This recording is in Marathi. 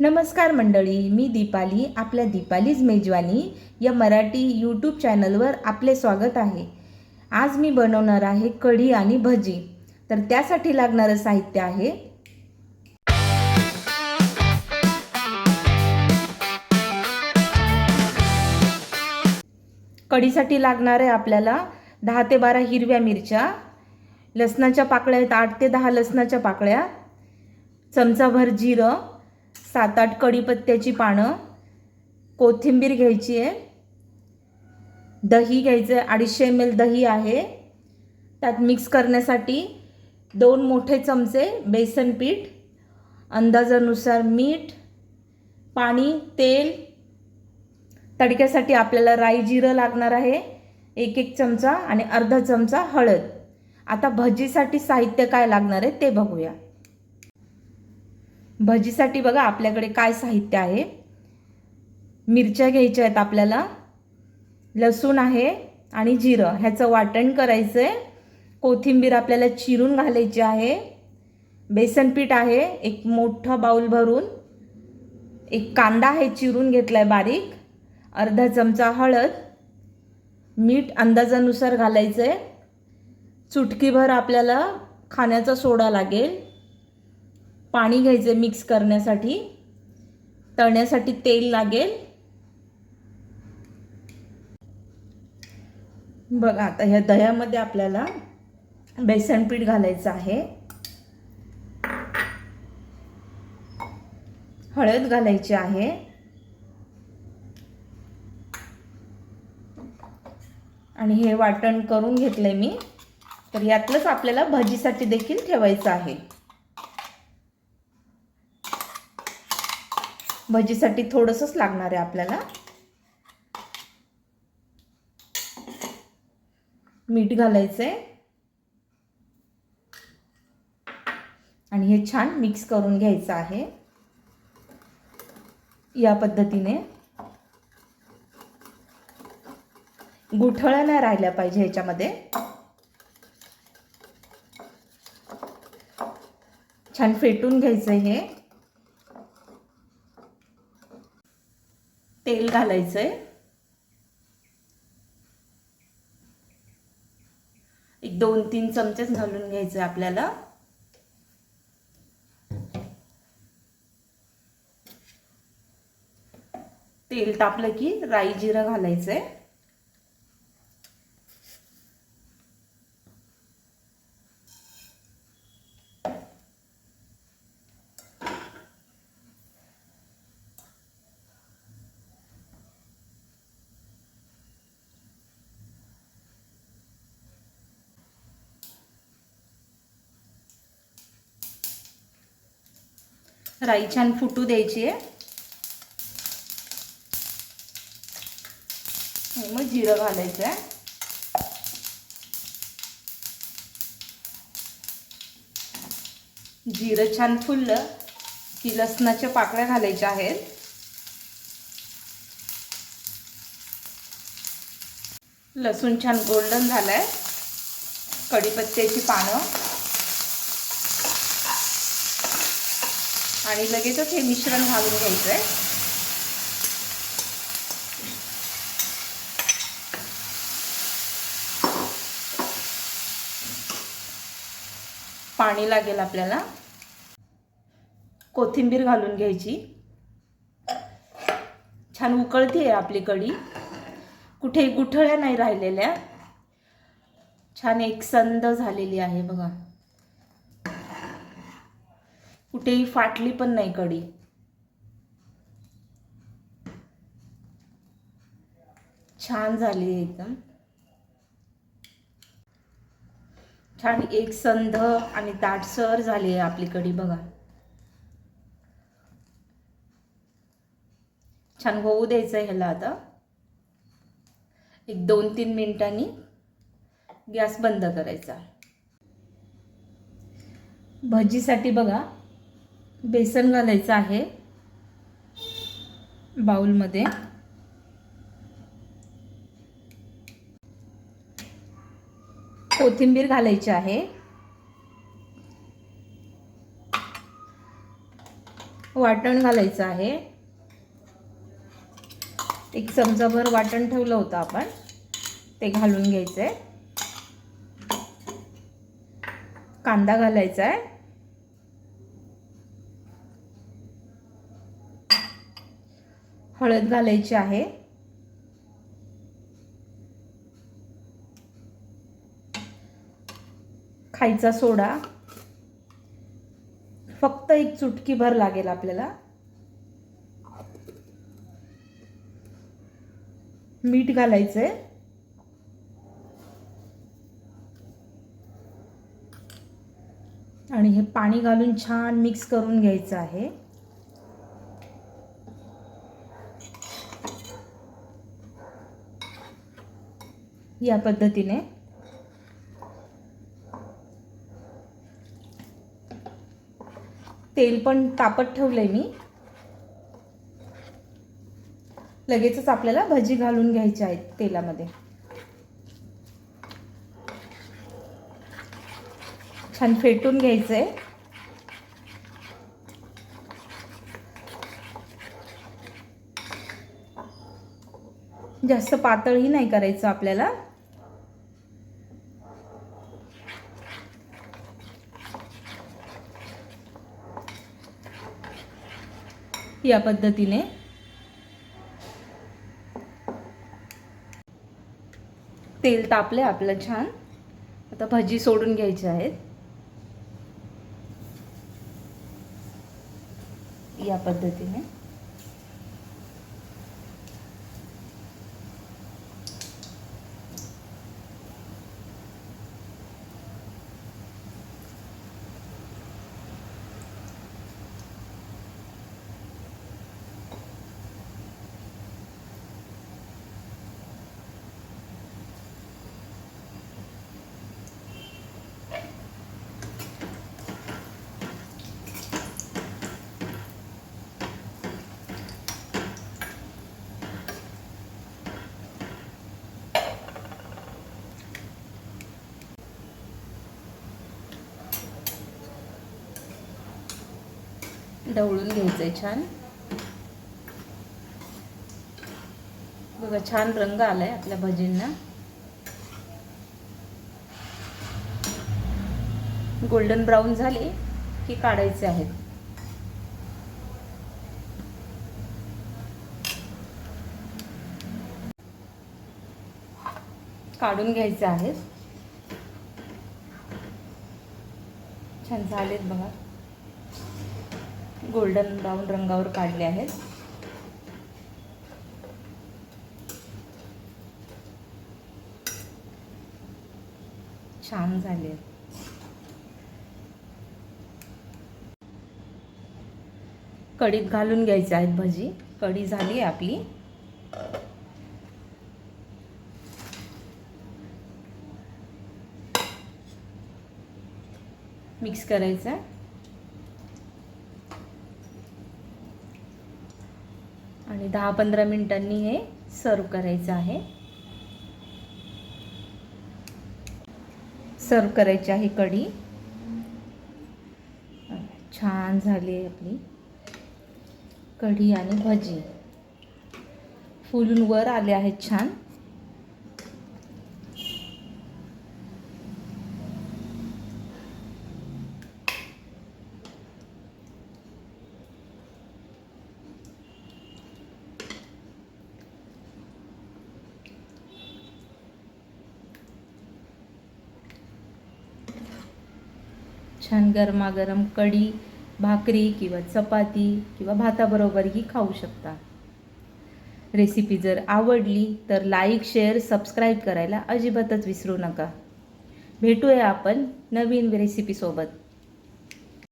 नमस्कार मंडळी मी दीपाली आपल्या दीपालीज मेजवानी या मराठी यूट्यूब चॅनलवर आपले स्वागत आहे. आज मी बनवणार आहे कढी आणि भजी. तर त्यासाठी लागणारं साहित्य आहे. कढीसाठी लागणार आहे आपल्याला दहा ते बारा हिरव्या मिरच्या लसणाच्या पाकळ्या आहेत आठ ते दहा लसणाच्या पाकळ्या चमचाभर जिरं सात आठ कढीपत्त्याची पानं कोथिंबीर घ्यायची आहे दही घ्यायचं आहे अडीचशे एम एल दही आहे. त्यात मिक्स करण्यासाठी दोन मोठे चमचे बेसन पीठ अंदाजानुसार मीठ पाणी तेल. तडक्यासाठी आपल्याला राई जिरं लागणार आहे एक एक चमचा आणि अर्धा चमचा हळद. आता भजीसाठी साहित्य काय लागणार आहे ते बघूया. भजीसाठी बघा आपल्याकडे काय साहित्य आहे. मिरच्या घ्यायच्या आहेत आपल्याला. लसूण आहे आणि जिरं. ह्याचं वाटण करायचं आहे कोथिंबीर आपल्याला चिरून घालायची आहे. बेसनपीठ आहे. एक मोठा बाऊल भरून. एक कांदा आहे चिरून घेतला आहे बारीक. अर्धा चमचा हळद. मीठ अंदाजानुसार घालायचं आहे चुटकीभर आपल्याला खाण्याचा सोडा लागेल. पाणी घ्यायचं मिक्स करण्यासाठी. तळण्यासाठी तेल लागेल. बघा आता ह्या दह्यामध्ये आपल्याला बेसन पीठ घालायचं आहे. हळद घालायची आहे. आणि हे वाटण करून घेतलंय मी. तर यातलंच आपल्याला भजीसाठी देखील ठेवायचं आहे. भजीसाठी थोडंसंच लागणार आहे आपल्याला. मीठ घालायचं आहे आणि हे छान मिक्स करून घ्यायचं आहे. या पद्धतीने. गुठळ्या नाही राहिल्या पाहिजे ह्याच्यामध्ये. छान फेटून घ्यायचं हे. तेल घालायचंय. एक दोन तीन चमचेच घालून घ्यायचे आपल्याला. तेल तापलं की राई जिरं घालायचंय. राई छान फुटू द्यायची आहे. मग जिरं घालायचं आहे. जिरं छान फुललं की लसणाच्या पाकळ्या घालायच्या आहेत. लसूण छान गोल्डन झालाय. कढीपत्त्याची पानं. आणि लगेचच हे मिश्रण घालून घ्यायचं आहे पाणी लागेल आपल्याला. कोथिंबीर घालून घ्यायची. छान उकळती आहे आपली कढी. कुठेही गुठळ्या नाही राहिलेल्या. छान एकसंद झालेली आहे बघा. कुठेही फाटली पण नाही कढी छान झाली एकदम. छान एक संध आणि ताटसर झाली आहे आपली कढी बघा. छान होऊ द्यायचं ह्याला आता. एक दोन तीन मिनिटांनी गॅस बंद करायचा. भजीसाठी बघा बेसन घालायचं आहे. बाउलमध्ये. कोथिंबीर घालायची आहे. वाटण घालायचं आहे. एक चमचाभर वाटण ठेवलं होतं आपण. ते घालून घ्यायचं आहे कांदा घालायचा आहे हळद घालायची आहे. खायचा सोडा. फक्त एक चुटकी भर लागेल आपल्याला. मीठ घालायचंय. आणि हे पाणी घालून छान मिक्स करून घ्यायचं आहे. या पद्धतीने. तेल पण तापत ठेवलंय मी. लगेचच आपल्याला भजी घालून घ्यायची आहेत तेलामध्ये. छान फेटून घ्यायचं आहे जास्त पातळही नाही करायचं आपल्याला. या पद्धतीने. तेल तापले आपलं छान. आता भजी सोडून घ्यायची आहेत. या पद्धतीने. ढवळून आहे छान. बघा छान रंग आलाय आपल्या भजींना. गोल्डन ब्राऊन झाले की काढायचे आहेत. काढून घ्यायचे आहेत. छान झालेत बघा. गोल्डन ब्राऊन रंगावर काढले आहेत. छान झाले. कढीत घालून घ्यायचे आहेत भजी. कढी झाली आहे आपली. मिक्स करायचं. आणि दहा पंधरा मिनटांनी हे सर्व करायचं आहे. सर्व करायची आहे कढी. छान झाली आहे आपली कढी आणि भजी. फुलून वर आले आहेत छान. छान गरमागरम कढी भाकरी किंवा चपाती किंवा भाताबरोबरही खाऊ शकता. रेसिपी जर आवडली तर लाईक शेअर सबस्क्राईब करायला अजिबातच विसरू नका. भेटूया आपण नवीन रेसिपीसोबत